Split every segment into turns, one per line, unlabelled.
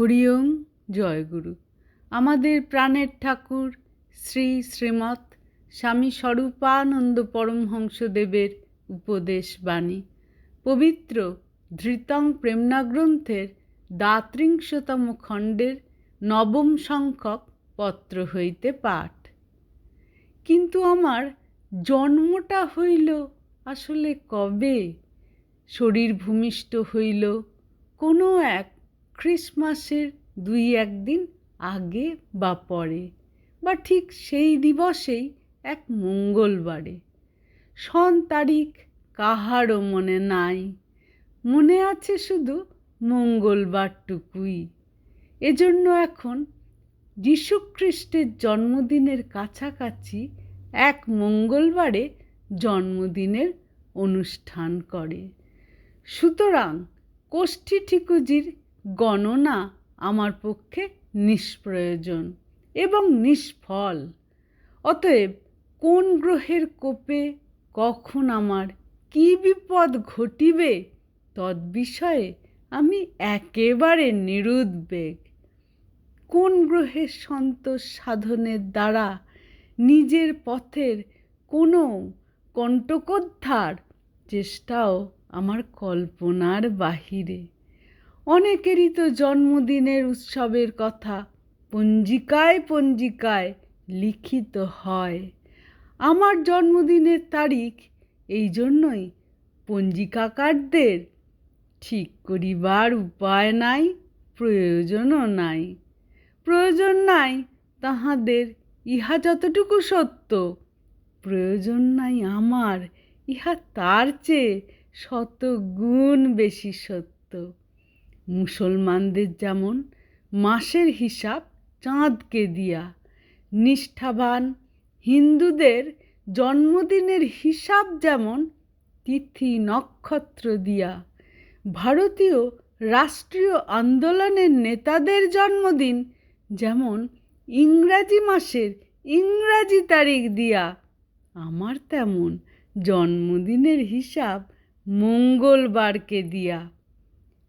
হরিওম জয়গুরু। আমাদের প্রাণের ঠাকুর শ্রী শ্রীমৎ স্বামী স্বরূপানন্দ পরমহংসদেবের উপদেশ বাণী পবিত্র ধৃতং প্রেমনা গ্রন্থের দাত্রিংশতম খণ্ডের নবম সংখ্যক পত্র হইতে পাঠ। কিন্তু আমার জন্মটা হইল আসলে কবে? শরীর ভূমিষ্ঠ হইল কোনো এক খ্রিসমাসের দুই একদিন আগে বা পরে, বা ঠিক সেই দিবসেই এক মঙ্গলবারে। সন তারিখ কাহারও মনে নাই, মনে আছে শুধু মঙ্গলবারটুকুই। এজন্য এখন যীশুখ্রিস্টের জন্মদিনের কাছাকাছি এক মঙ্গলবারে জন্মদিনের অনুষ্ঠান করে। সুতরাং কোষ্ঠী ঠিকুজির গণনা আমার পক্ষে নিষ্প্রয়োজন এবং নিষ্ফল। অতএব কোন গ্রহের কোপে কখন আমার কি বিপদ ঘটিবে তদ্বিষয়ে আমি একেবারে নিরুদ্বেগ। কোন গ্রহের সন্তোষ সাধনের দ্বারা নিজের পথের কোনো কণ্টকোদ্ধার, চেষ্টাও আমার কল্পনার বাহিরে। অনেকেরই তো জন্মদিনের উৎসবের কথা পঞ্জিকায় পঞ্জিকায় লিখিত হয়। আমার জন্মদিনের তারিখ এই জন্যই পঞ্জিকাকারদের ঠিক করিবার উপায় নাই, প্রয়োজনও নাই। প্রয়োজন নাই তাহাদের, ইহা যতটুকু সত্য। প্রয়োজন নাই আমার, ইহা তার চেয়ে শত গুণ বেশি সত্য। মুসলমানদের যেমন মাসের হিসাব চাঁদকে দিয়া, নিষ্ঠাবান হিন্দুদের জন্মদিনের হিসাব যেমন তিথি নক্ষত্র দিয়া, ভারতীয় রাষ্ট্রীয় আন্দোলনের নেতাদের জন্মদিন যেমন ইংরাজি মাসের ইংরাজি তারিখ দিয়া, আমার তেমন জন্মদিনের হিসাব মঙ্গলবারকে দিয়া।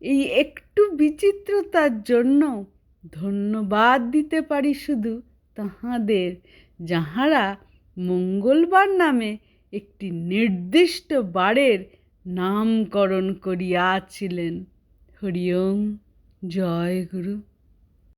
এই একটু বিচিত্রতার জন্য ধন্যবাদ দিতে পারি শুধু তাহাদের, যাহারা মঙ্গলবার নামে একটি নির্দিষ্ট বারের নামকরণ করিয়াছিলেন। হরিওম, জয় গুরু।